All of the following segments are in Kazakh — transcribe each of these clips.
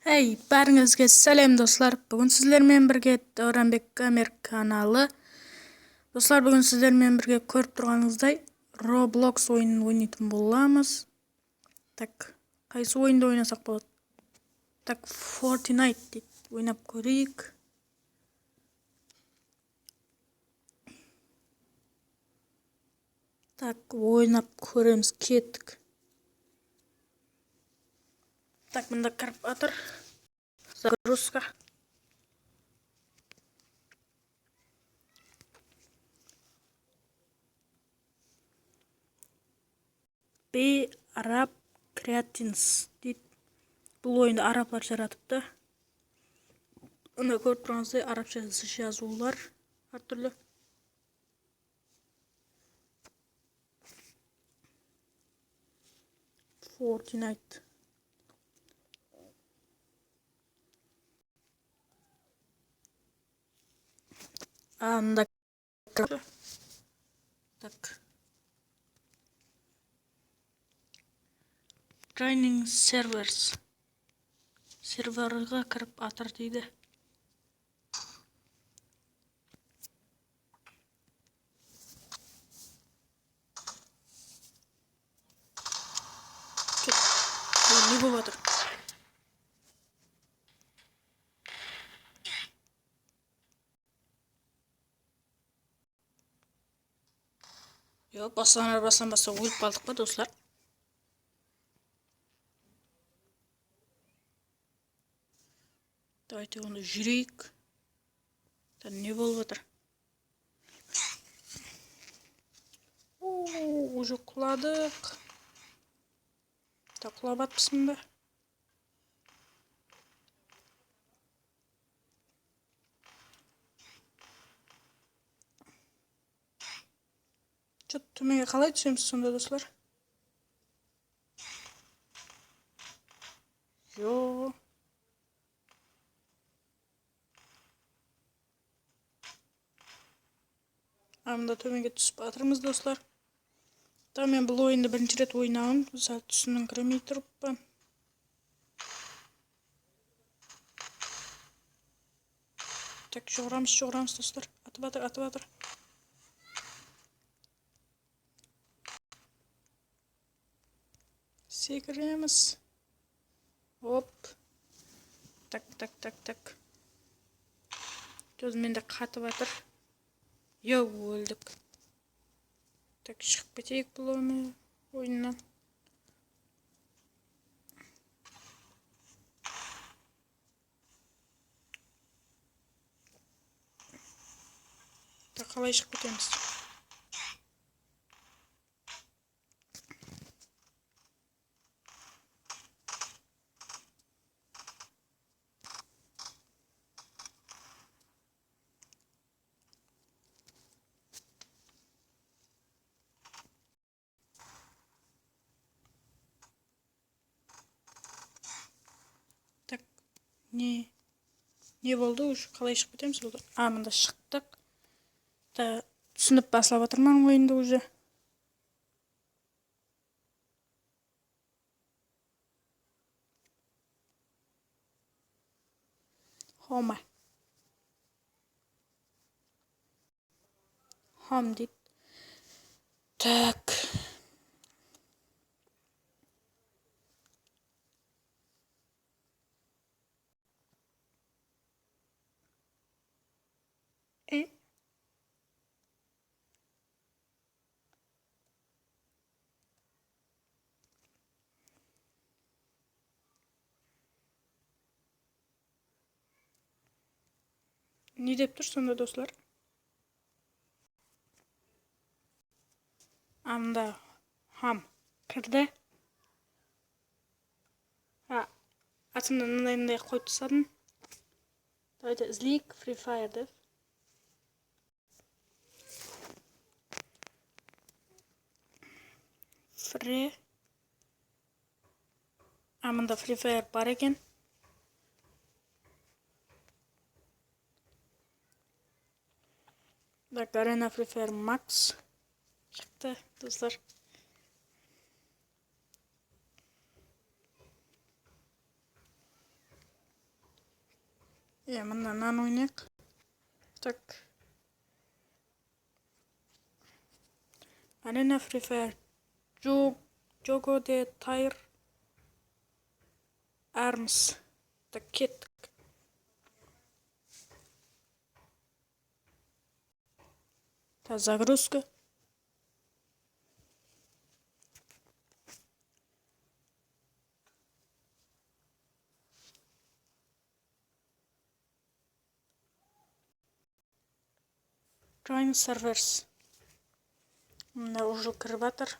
Hey, бәріңізге сәлем достар. Бүгін сіздермен бірге Дәуранбек Гамер каналы. Достар, бүгін сіздермен бірге көріп тұрғаныңыздай Roblox ойынын ойнайтын боламыз. Так, қайсы ойынды ойнасақ болады? Так, Fortnite дейді. Ойнап көрейік. Так, ойнап көреміз, кеттік. Так, мында кіріп жатыр. Загрузка. Б араб креатинс дейді. Бұл ойынды арабтар жаратыпты. Мына көріп тұрғаныңыздай арабша жазулар әртүрлі. Fortnite. анда так. Joining servers. Серверға кіріп атыр дейді не болып жатыр Yok bassan arabasından bassa өліп қалдық па достар давайте оны жүрейік не болып жатыр уже құладық так құлап жатпысың ба Что төменге қалай түсеміз сонда достар жо мында төменге түсіп жатырмыз достар та мен бұл ойынды бірінші рет ойнауым сәл түсініңкіремей тұрыппын так жоғырамыз жоғырамыз достар атып жатыр атып жатыр секіреміз оп. Так так так так. Менде қатып жатыр е өлдік. Так шығып кетейік бұл ойыннан. Қалай шығып кетеміз? Не не болды уже қалай шығып кетеміз болды а мында шықтық. Та түсініп бастап жатырмын ойынды уже. Хома. Хом дейді так. не деп тұр сонда достар анда хам кірді а атымда мындай мындай қойып тастадым давайте іздейік фри фаер деп фри а мында фри фаер бар Bak Arena Free Fire Max çıktı dostlar. Ya ben hemen oynayak. Tak. Arena Free Fire Jog Jogo de Tire Arms The Kit та загрузка Join servers. Кіріп жатыр.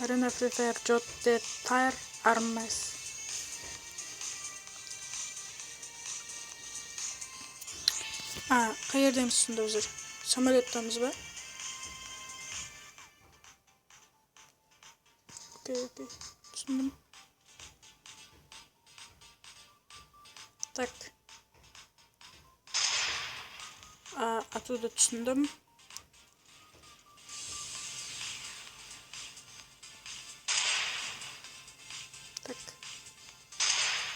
Arena Free Fire Jot Tire Armas. А, қай жердеміз сонда өзір? Самолеттамыз ба? Окей, окей. Түсіндім. Так. А, оттуда түсіндім. Так.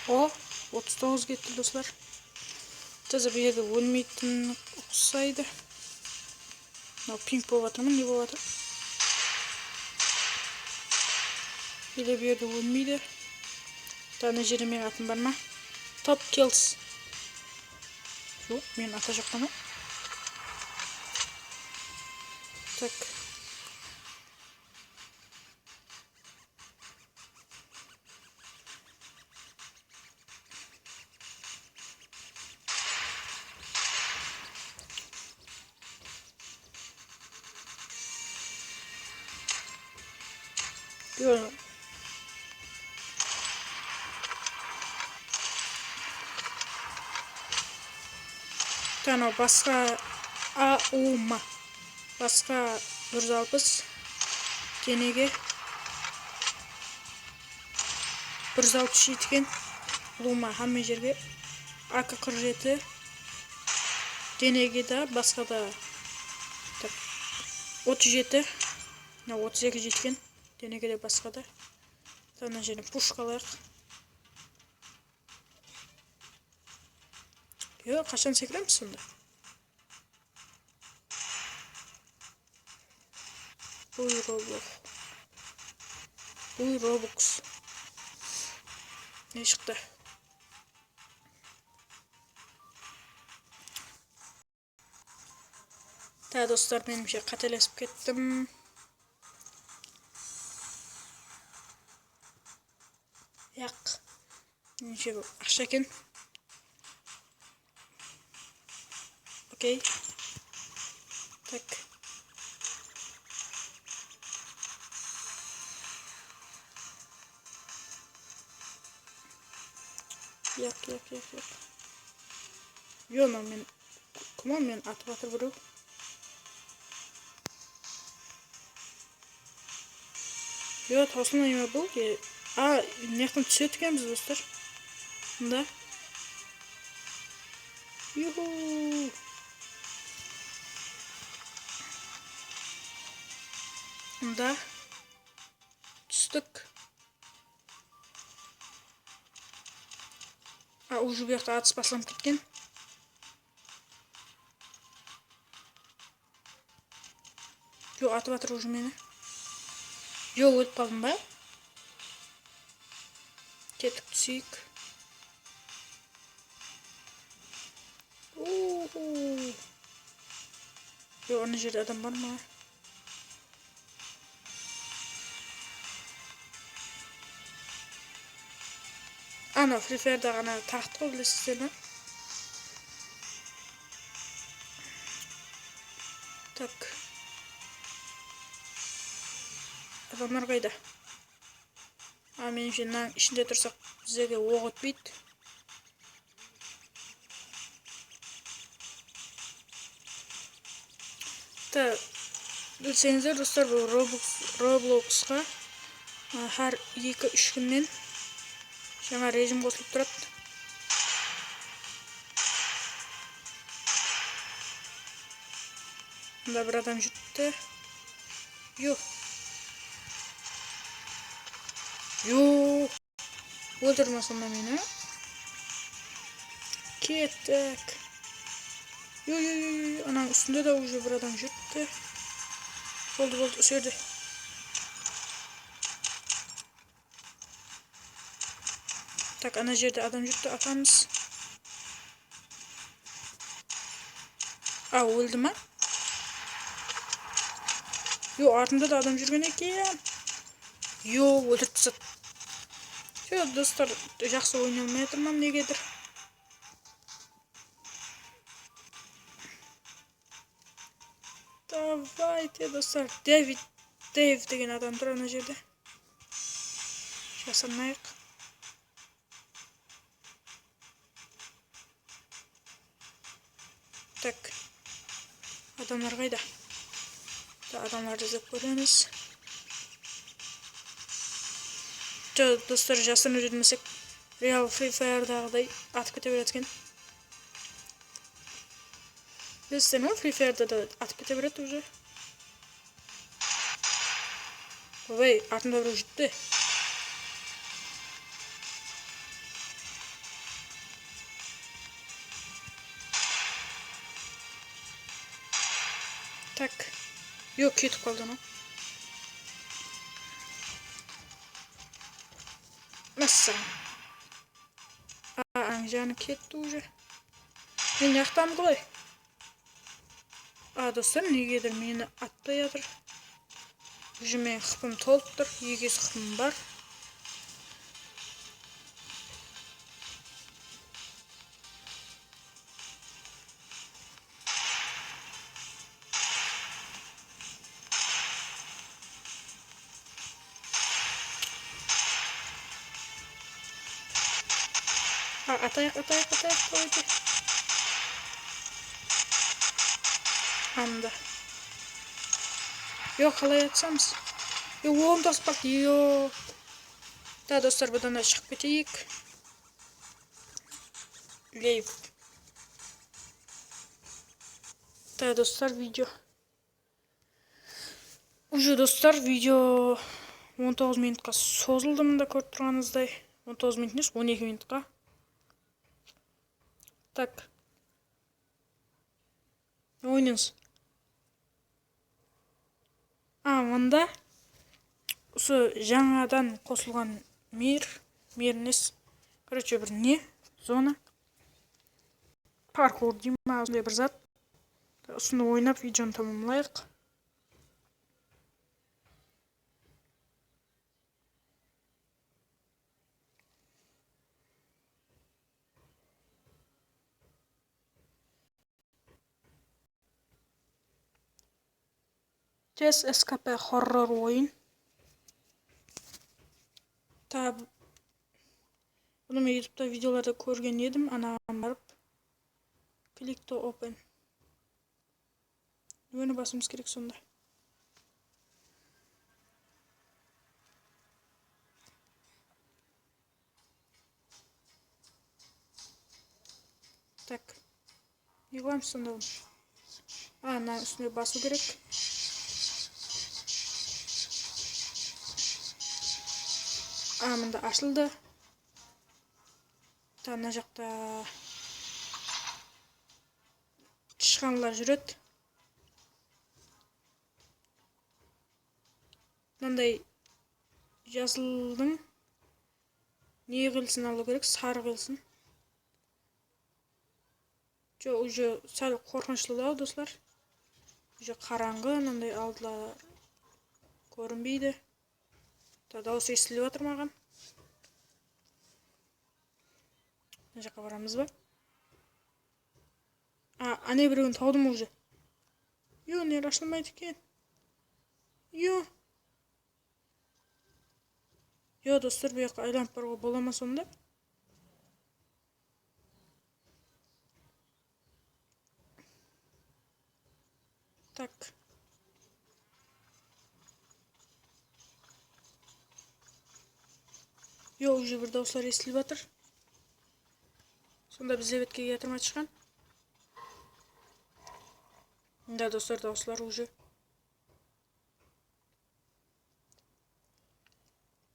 О, 39 кетті достар. Мынау пинг болып ма не болып жатыр? Или бұл жерде өлмейді. Та ана жерде менің атым бар ма? Топ kills. Жоқ, менің ата ма? Так. Тана басқа аума басқа 160 денеге 160 еткен лума хамма жерге. Ак 47 денеге да басқа да. Так 37 мына 32 жеткен. Денеге де басқа да. Ана жеріне пушка алайық Yok kaşını çekilir misin de? Buyur Roblox. Buyur Roblox. Ne çıktı? Ta dostlar benim şey katalesip gittim. Yak. Ne şey bu? Aşağı Okey. Tak. Yak yak yak yak. Jo man min. Kom on min att vad tror du? Jo tasını bul ki. Aa niyaktan çiğ tükemiz dostlar. Bunda. Yuhuu. Мында. Түстік. А уже bu yoqda atış boshlanib ketgan. Yo'q, atib atir уже meni. Yo'q, o'tib qoldim ba. Ketib tushik. Yo'q, ana yerda odam bormi? ана фаерда ғана тақты ғой білесіздер ма так адамдар қайда а меніңше мынаның ішінде тұрсақ біздерге оқ өтпейді та білсеңіздер достар бұл роблоксқа әр екі үш күннен hemen rejim bozulup durup. Bunda bir adam juttu. Yuh. Yuh. Öldürmesin beni. Gittik. Yo yo yo yo. Anam üstünde de ucu buradan juttu. Oldu oldu sürdü. Tak ana jerde adam jüttü atamız. Aa öldü mü? Yo артында da adam жүрген екен. Yo өлтіріп тастады. Все, достар, жақсы ойнай алмай жатырмын негедір. Давайте, достар. Дэвид, Дэйв деген адам тұр ана жерде. Жасырмайық. Так. Адамдар қайда? Да, адамдарды іздеп көреміз. Жо, достар, жасырынып жүрмесек, Real Free Fire'дағыдай атып кете береді екен. Білесіздер ма, Free Fire'да да атып кете береді уже. Ой, артында біреу жетті. Yok кетіп қалды анау. Мәссаған. А, жаны кетті уже. Мен жақтамын ғой. А, достар, негедір мені атпай жатыр. Уже менің қыпым толып тұр. Егес қыпым бар. А, атайық, атайық, атайық, давайте. Анда. Yok қалай атсамыз. Е, оң тасып қалды. Йо. Да, достар, бұдан да шығып кетейік. Лейв. Да, достар, видео. Уже, достар, видео 19 минутқа созылды мында көріп тұрғаныңыздай. 19 минут емес, 12 минутқа. Так. Ойныңыз. А, мында осы жаңадан қосылған мир, мир емес. Короче, бір не? Зона. Паркур деймін ма, осындай бір зат. Осыны ойнап видеоны тамамлайық. Test SKP хоррор ойын. Та бұны мен ютубта видеоларда көрген едім, анаған барып клик to open. Нөні басымыз керек сонда. Так. Не қыламыз сонда? А, ана үстіне А, мында ашылды. Та ана жақта тышқанлар жүреді. Мынандай жасылдың не қилсын алу керек? Сары қилсын. Жо, уже сәл қорқыныштылау, достар. Уже қараңғы, мынандай алдылар көрінбейді. Дауыс естіліп жатыр маған. Мына жаққа барамыз ба? А, ане біреуін таудым уже. Йо, не ашылмайды екен. Йо. Йо, достар, бұл жаққа айланып баруға бола ма сонда? Так. Йо, уже бір дауыстар естіліп жатыр. Сонда біз бетке келе ма тышқан? Да, достар, дауыстар уже.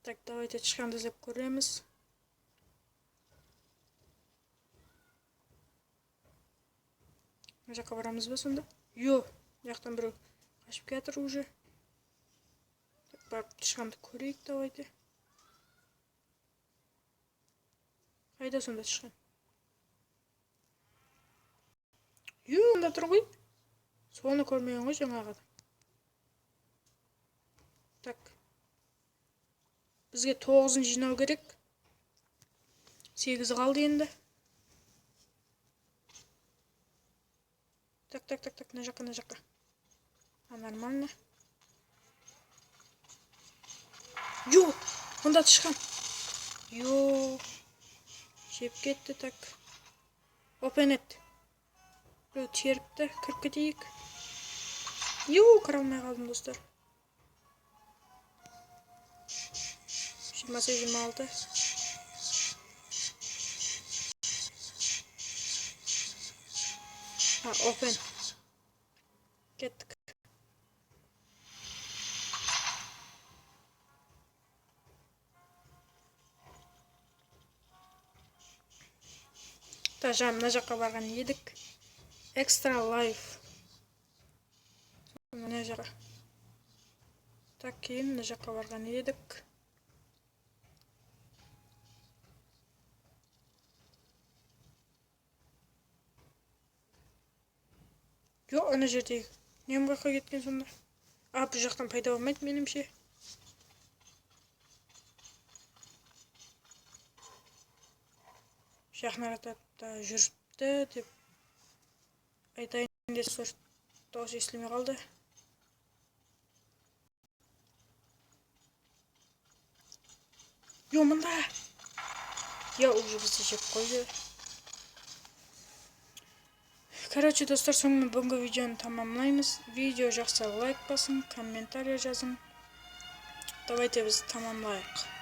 Так, давайте тышқанды іздеп көреміз. мына жаққа барамыз ба сонда йо мына жақтан біреу қашып келе жатыр уже барып тышқанды көрейік давайте қайда сонда тышқан ю мында тұр ғой соны көрмеген ғой жаңағы так. Бізге тоғызын жинау керек. Сегізі қалды енді. Так так так так мына жаққа мына жаққа. А нормально. Ё мында тышқан. Şevket de tak. Open it. Böyle çırptı. Kırk edeyik. Yuu kırılmaya kaldım dostlar. Şimdi mesajımı aldı. Ha open. Жаңа мына жаққа барған едік. Экстра лайф. Мына жаққа так кейін мына жаққа барған едік. Жоқ ана жердегі нем жаққа кеткен сонда? А бұл жақтан пайда болмайды меніңше. Шахнаратта жүріпті деп айтайын деп бір дауыс естілмей қалды. Е мында. Я уже бізді жеп қойды короче достар сонымен бүгінгі видеоны тамамлаймыз видео жақса лайк басың комментарий жазың. Давайте біз тамамлайық